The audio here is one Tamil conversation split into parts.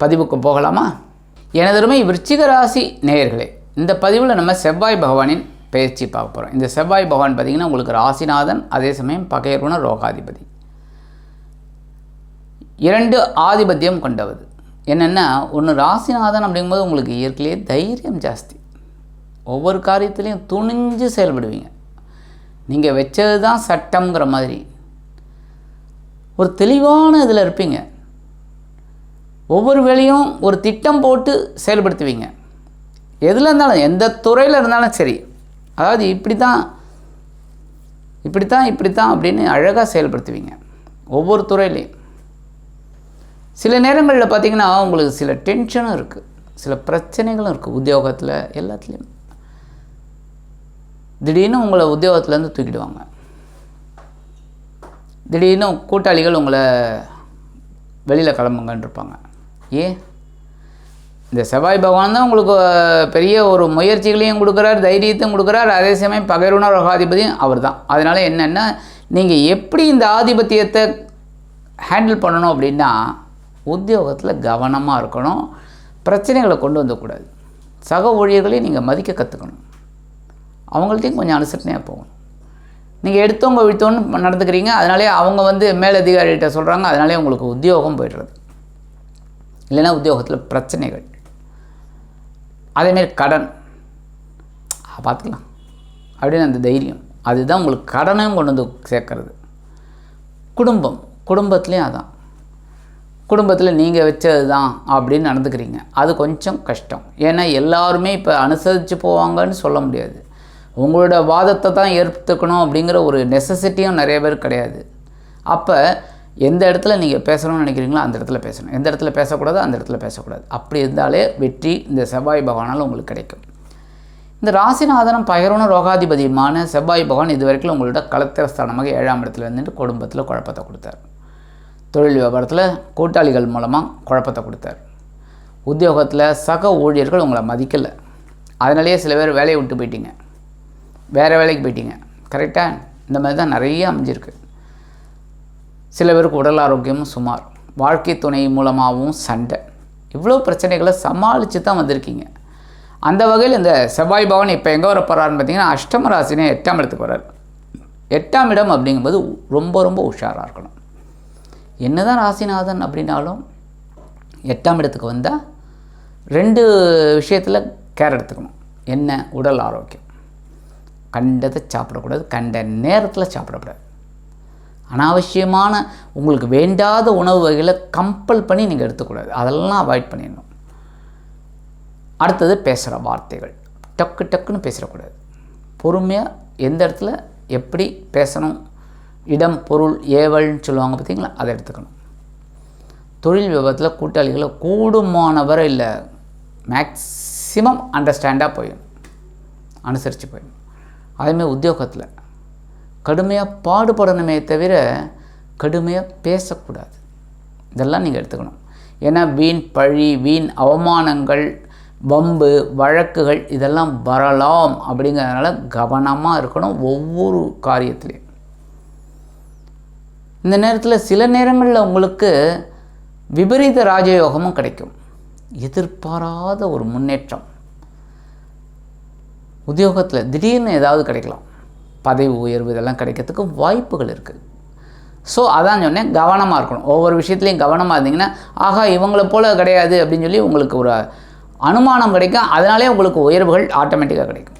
பதிவுக்கு போகலாமா? எனதருமை விருச்சிக ராசி நேயர்களே இந்த பதிவில் நம்ம செவ்வாய் பகவானின் பயிற்சி பார்க்க போகிறோம் இந்த செவ்வாய் பகவான் பார்த்திங்கன்னா உங்களுக்கு ராசிநாதன் அதே சமயம் பகையர்குண ரோகாதிபதி. இரண்டு ஆதிபத்தியம் கொண்டவது. என்னென்னா ஒன்று ராசிநாதன் அப்படிங்கும்போது உங்களுக்கு இயற்கையிலேயே தைரியம் ஜாஸ்தி. ஒவ்வொரு காரியத்துலேயும் துணிஞ்சு செயல்படுவீங்க. நீங்கள் வச்சது தான் சட்டங்கிற மாதிரி. ஒரு தெளிவான இதில் இருப்பீங்க. ஒவ்வொரு வேலையும் ஒரு திட்டம் போட்டு செயல்படுத்துவீங்க. எதில் இருந்தாலும் எந்த துறையில் இருந்தாலும் சரி. அதாவது இப்படி தான் இப்படி தான் இப்படி தான் அப்படின்னு அழகாக செயல்படுத்துவீங்க. ஒவ்வொரு துறையிலையும். சில நேரங்களில் பார்த்திங்கன்னா உங்களுக்கு சில டென்ஷனும் இருக்குது சில பிரச்சனைகளும் இருக்குது உத்தியோகத்தில் எல்லாத்துலேயும். திடீர்னு உங்களை உத்தியோகத்துலேருந்து தூக்கிடுவாங்க. திடீர்னு கூட்டாளிகள் உங்களை வெளியில் கிளம்புங்கன்னு இருப்பாங்க ஏன் இந்த செவ்வாய் பகவான் தான் உங்களுக்கு பெரிய ஒரு முயற்சிகளையும் கொடுக்குறார் தைரியத்தையும் கொடுக்குறார். அதே சமயம் பகைருண ரோகாதிபதியும் அவர் தான் அதனால் என்னென்னா நீங்கள் எப்படி இந்த ஆதிபத்தியத்தை ஹேண்டில் பண்ணணும் அப்படின்னா உத்தியோகத்தில் கவனமாக இருக்கணும். பிரச்சனைகளை கொண்டு வந்துக்கூடாது. சக ஊழியர்களையும் நீங்கள் மதிக்க கற்றுக்கணும் அவங்கள்ட்டையும் கொஞ்சம் அனுசரணையாக போகணும். நீங்கள் எடுத்தவங்க விழுத்தோன்னு நடந்துக்கிறீங்க அதனாலே அவங்க வந்து மேலதிகாரிகிட்ட சொல்கிறாங்க அதனாலே உங்களுக்கு உத்தியோகம் போய்டுறது. இல்லைன்னா உத்தியோகத்தில் பிரச்சனைகள். அதேமாரி கடன். பார்த்துக்கலாம். அப்படின்னு அந்த தைரியம். அதுதான் உங்களுக்கு கடனையும் கொண்டு வந்து சேர்க்கறது. குடும்பம். குடும்பத்துலேயும் அதான். குடும்பத்தில் நீங்கள் வச்சது தான் அப்படின்னு நடந்துக்கிறீங்க. அது கொஞ்சம் கஷ்டம். ஏன்னா எல்லாருமே இப்போ அனுசரித்து போவாங்கன்னு சொல்ல முடியாது. உங்களோட வாதத்தை தான் ஏற்றுக்கணும் அப்படிங்கிற ஒரு நெசசிட்டியும் நிறைய பேர் கிடையாது. அப்போ எந்த இடத்துல நீங்கள் பேசணும்னு நினைக்கிறீங்களோ அந்த இடத்துல பேசணும். எந்த இடத்துல பேசக்கூடாதோ அந்த இடத்துல பேசக்கூடாது. அப்படி இருந்தாலே வெற்றி இந்த செவ்வாய் பகவானால் உங்களுக்கு கிடைக்கும். இந்த ராசிநாதனம் பகரோன ரோகாதிபதியுமான செவ்வாய் பகவான் இது வரைக்கும் உங்களோட கலத்திரஸ்தானமாக ஏழாம் இடத்துல இருந்துட்டு குடும்பத்தில் குழப்பத்தை கொடுத்தார். தொழில் வியாபாரத்தில் கூட்டாளிகள் மூலமாக குழப்பத்தை கொடுத்தார். உத்தியோகத்தில் சக ஊழியர்கள் உங்களை மதிக்கலை. அதனாலேயே சில பேர் வேலையை விட்டு போயிட்டீங்க. வேறு வேலைக்கு போயிட்டீங்க. கரெக்டாக இந்த மாதிரி தான் நிறைய அமைஞ்சிருக்கு. சில பேருக்கு உடல் ஆரோக்கியமும் சுமார். வாழ்க்கை துணை மூலமாகவும் சண்டை. இவ்வளோ பிரச்சனைகளை சமாளித்து தான் வந்திருக்கீங்க. அந்த வகையில் இந்த செவ்வாய் பவன் இப்போ எங்கே வர போகிறாருன்னு பார்த்தீங்கன்னா அஷ்டம ராசினே எட்டாம் இடத்துக்கு வர்றார். எட்டாம் இடம் அப்படிங்கும்போது ரொம்ப ரொம்ப உஷாராக இருக்கணும். என்னதான் ராசிநாதன் அப்படின்னாலும் எட்டாம் இடத்துக்கு வந்தால் ரெண்டு விஷயத்தில் கேர் எடுத்துக்கணும். என்ன? உடல் ஆரோக்கியம். கண்டதை சாப்பிடக்கூடாது. கண்ட நேரத்தில் சாப்பிடக்கூடாது. அனாவசியமான உங்களுக்கு வேண்டாத உணவு வகைகளை கம்பல் பண்ணி நீங்கள் எடுத்துக்கூடாது. அதெல்லாம் அவாய்ட் பண்ணிடணும். அடுத்தது பேசுகிற வார்த்தைகள். டக்கு டக்குன்னு பேசிடக்கூடாது. பொறுமையாக எந்த இடத்துல எப்படி பேசணும் இடம் பொருள் ஏவல்னு சொல்லுவாங்க பார்த்தீங்களா? அதை எடுத்துக்கணும். தொழில் விபத்தில் கூட்டாளிகளை கூடுமானவரை இல்லை மேக்ஸிமம் அண்டர்ஸ்டாண்டாக போயிடும் அனுசரித்து போயிடும் அதேமாதிரி உத்தியோகத்தில் கடுமையாக பாடுபடணுமே தவிர கடுமையாக பேசக்கூடாது. இதெல்லாம் நீங்கள் எடுத்துக்கணும். ஏன்னா வீண் பழி வீண் அவமானங்கள் வம்பு வழக்குகள் இதெல்லாம் வரலாம் அப்படிங்கிறதுனால கவனமாக இருக்கணும் ஒவ்வொரு காரியத்துலேயும். இந்த நேரத்தில் சில நேரங்களில் உங்களுக்கு விபரீத ராஜயோகமும் கிடைக்கும். எதிர்பாராத ஒரு முன்னேற்றம். உத்தியோகத்தில் திடீர்னு ஏதாவது கிடைக்கலாம். பதவி உயர்வு இதெல்லாம் கிடைக்கிறதுக்கு வாய்ப்புகள் இருக்குது ஸோ அதான் சொன்னேன் கவனமாக இருக்கணும். ஒவ்வொரு விஷயத்துலையும் கவனமாக இருந்தீங்கன்னா ஆகா இவங்கள போல் கிடையாது அப்படின்னு சொல்லி உங்களுக்கு ஒரு அனுமானம் கிடைக்கும். அதனாலே உங்களுக்கு உயர்வுகள் ஆட்டோமேட்டிக்காக கிடைக்கும்.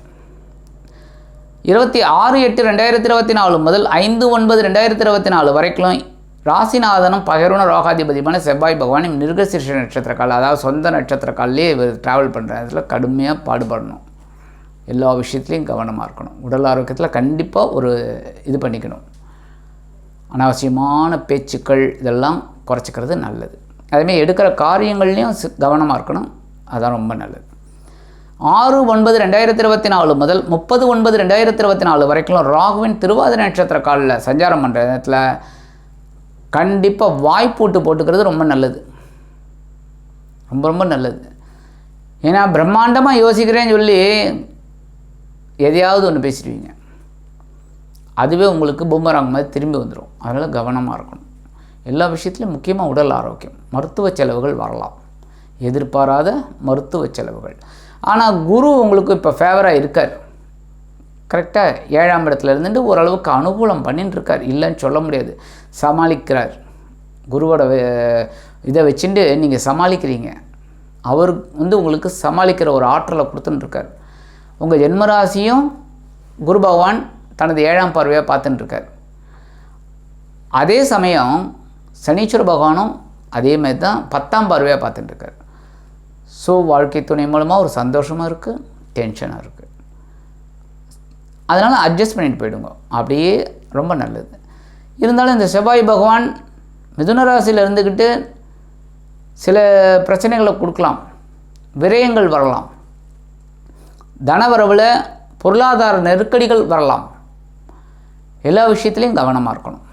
இருபத்தி ஆறு எட்டு ரெண்டாயிரத்தி இருபத்தி நாலு முதல் ஐந்து ஒன்பது ரெண்டாயிரத்தி இருபத்தி நாலு வரைக்கும் ராசிநாதனும் பகிர்வன ரோகாதிபதியுமான செவ்வாய் பகவான் நிருகசிஷ நட்சத்திர கால் அதாவது சொந்த நட்சத்திர இவர் ட்ராவல் பண்ணுற இதில் கடுமையாக பாடுபடணும். எல்லா விஷயத்துலையும் கவனமாக இருக்கணும். உடல் ஆரோக்கியத்தில் கண்டிப்பாக ஒரு இது பண்ணிக்கணும். அனாவசியமான பேச்சுக்கள் இதெல்லாம் குறைச்சிக்கிறது நல்லது. அதேமாதிரி எடுக்கிற காரியங்கள்லேயும் கவனமாக இருக்கணும். அதான் ரொம்ப நல்லது. ஆறு ஒன்பது ரெண்டாயிரத்தி இருபத்தி நாலு முதல் முப்பது ஒன்பது ரெண்டாயிரத்தி இருபத்தி நாலு வரைக்கும் ராகுவின் திருவாதிரை நட்சத்திர காலில் சஞ்சாரம் பண்ணுற நேரத்தில் கண்டிப்பாக வாய்ப்பூட்டு போட்டுக்கிறது ரொம்ப நல்லது. ரொம்ப ரொம்ப நல்லது. ஏன்னா பிரம்மாண்டமாக யோசிக்கிறேன்னு சொல்லி எதையாவது ஒன்று பேசிடுவீங்க. அதுவே உங்களுக்கு பூமராங் மாதிரி திரும்பி வந்துடும் அதனால் கவனமாக இருக்கணும். எல்லா விஷயத்துலையும் முக்கியமாக உடல் ஆரோக்கியம். மருத்துவ செலவுகள் வரலாம். எதிர்பாராத மருத்துவ செலவுகள். ஆனால் குரு உங்களுக்கு இப்போ ஃபேவராக இருக்கார். கரெக்டாக ஏழாம் இடத்துல இருந்துட்டு ஓரளவுக்கு அனுகூலம் பண்ணின்னு இருக்கார் இல்லைன்னு சொல்ல முடியாது. சமாளிக்கிறார். குருவோட வே- இதை வச்சுட்டு நீங்கள் சமாளிக்கிறீங்க. அவர் வந்து உங்களுக்கு சமாளிக்கிற ஒரு ஆற்றலை கொடுத்துட்டுருக்கார் உங்கள் ஜென்மராசியும் குரு பகவான் தனது ஏழாம் பார்வையாக பார்த்துட்டுருக்கார் அதே சமயம் சனீஸ்வர பகவானும் அதே மாதிரி தான் பத்தாம் பார்வையாக பார்த்துட்டுருக்கார் ஸோ வாழ்க்கை துணை மூலமாக ஒரு சந்தோஷமாக இருக்குது டென்ஷனாக இருக்குது அதனால் அட்ஜஸ்ட் பண்ணிட்டு போயிடுங்க. அப்படியே ரொம்ப நல்லது. இருந்தாலும் இந்த செவ்வாய் பகவான் மிதுன ராசியில் இருந்துக்கிட்டு சில பிரச்சனைகளை கொடுக்கலாம். விரயங்கள் வரலாம். தனவரவில் பொருளாதார நெருக்கடிகள் வரலாம். எல்லா விஷயத்துலையும் கவனமாக இருக்கணும்.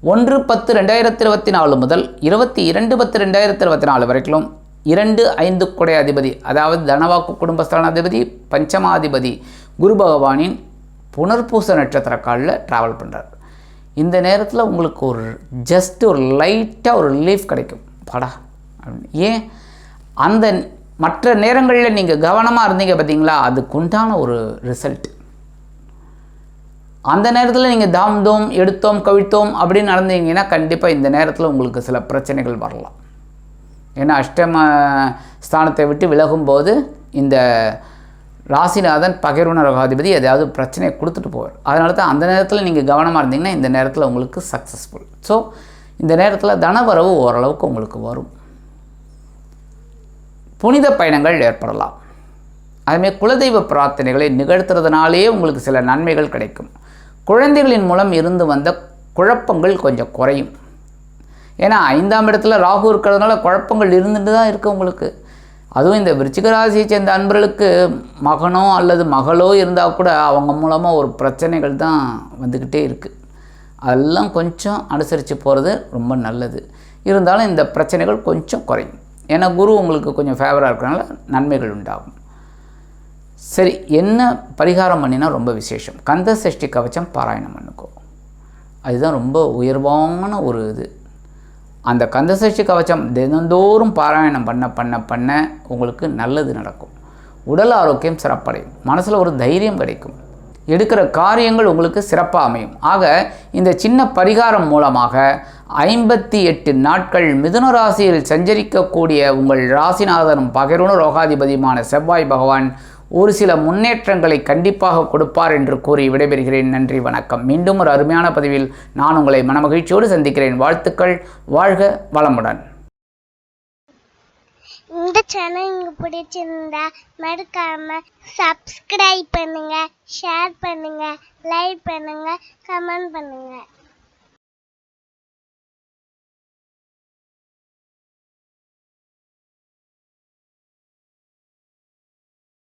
ஒன்று பத்து ரெண்டாயிரத்தி இருபத்தி நாலு முதல் இருபத்தி இரண்டு பத்து ரெண்டாயிரத்தி இருபத்தி நாலு வரைக்கும் இரண்டு ஐந்து குடை அதிபதி அதாவது தனவாக்கு குடும்பஸ்தானாதிபதி பஞ்சமாதிபதி குரு பகவானின் புனர்பூச நட்சத்திர காலில் ட்ராவல் பண்ணுறார் இந்த நேரத்தில் உங்களுக்கு ஒரு ஜஸ்ட் ஒரு லைட்டாக ஒரு ரிலீஃப் கிடைக்கும். படா அப்படின்னு. ஏன்? அந்த மற்ற நேரங்களில் நீங்கள் கவனமாக இருந்தீங்க பார்த்தீங்களா அதுக்குண்டான ஒரு ரிசல்ட் அந்த நேரத்தில் நீங்கள் தாம் தோம் எடுத்தோம் கவிழ்த்தோம் அப்படின்னு நடந்தீங்கன்னா கண்டிப்பாக இந்த நேரத்தில் உங்களுக்கு சில பிரச்சனைகள் வரலாம். ஏன்னா அஷ்டம ஸ்தானத்தை விட்டு விலகும்போது இந்த ராசிநாதன் பகிர்வன ரகாதிபதி எதாவது பிரச்சனையை கொடுத்துட்டு போவார். அதனால தான் அந்த நேரத்தில் நீங்கள் கவனமாக இருந்தீங்கன்னா இந்த நேரத்தில் உங்களுக்கு சக்ஸஸ்ஃபுல் ஸோ இந்த நேரத்தில் தனவரவு ஓரளவுக்கு உங்களுக்கு வரும். புனித பயணங்கள் ஏற்படலாம். அதுமாரி குலதெய்வ பிரார்த்தனைகளை நிகழ்த்துறதுனாலே உங்களுக்கு சில நன்மைகள் கிடைக்கும். குழந்தைகளின் மூலம் இருந்து வந்த குழப்பங்கள் கொஞ்சம் குறையும். ஏன்னா ஐந்தாம் இடத்துல ராகு இருக்கிறதுனால குழப்பங்கள் இருந்துட்டு தான் இருக்குது உங்களுக்கு. அதுவும் இந்த விருச்சிகராசியை சேர்ந்த அன்பர்களுக்கு மகனோ அல்லது மகளோ இருந்தால் கூட அவங்க மூலமாக ஒரு பிரச்சனைகள் தான் வந்துக்கிட்டே இருக்குது அதெல்லாம் கொஞ்சம் அனுசரித்து போகிறது ரொம்ப நல்லது. இருந்தாலும் இந்த பிரச்சனைகள் கொஞ்சம் குறையும். ஏன்னா குரு உங்களுக்கு கொஞ்சம் ஃபேவராக இருக்கிறனால நன்மைகள் உண்டாகும். சரி என்ன பரிகாரம் பண்ணினா ரொம்ப விசேஷம். கந்த சஷ்டி கவச்சம் பாராயணம் பண்ணுக்கோ அதுதான் ரொம்ப உயர்வான ஒரு இது. அந்த கந்தசஷ்டி கவச்சம் தினந்தோறும் பாராயணம் பண்ண பண்ண பண்ண உங்களுக்கு நல்லது நடக்கும். உடல் ஆரோக்கியம் சிறப்படையும். மனசில் ஒரு தைரியம் கிடைக்கும். எடுக்கிற காரியங்கள் உங்களுக்கு சிறப்பாக அமையும். ஆக இந்த சின்ன பரிகாரம் மூலமாக ஐம்பத்தி எட்டு நாட்கள் மிதுன ராசியில் சஞ்சரிக்கக்கூடிய உங்கள் ராசிநாதனும் பகிர்வுண ரோகாதிபதியுமான செவ்வாய் பகவான் ஒரு சில முன்னேற்றங்களை கண்டிப்பாக கொடுப்பார் என்று கூறி விடைபெறுகிறேன். நன்றி வணக்கம். மீண்டும் ஒரு அருமையான பதிவில் நான் உங்களை மனமகிழ்ச்சியோடு சந்திக்கிறேன். வாழ்த்துக்கள். வாழ்க வளமுடன். இந்த சேனல் உங்களுக்கு பிடிச்சிருந்தா மறக்காம சப்ஸ்கிரைப் பண்ணுங்க ஷேர் பண்ணுங்க லைக் பண்ணுங்க கமெண்ட் பண்ணுங்க.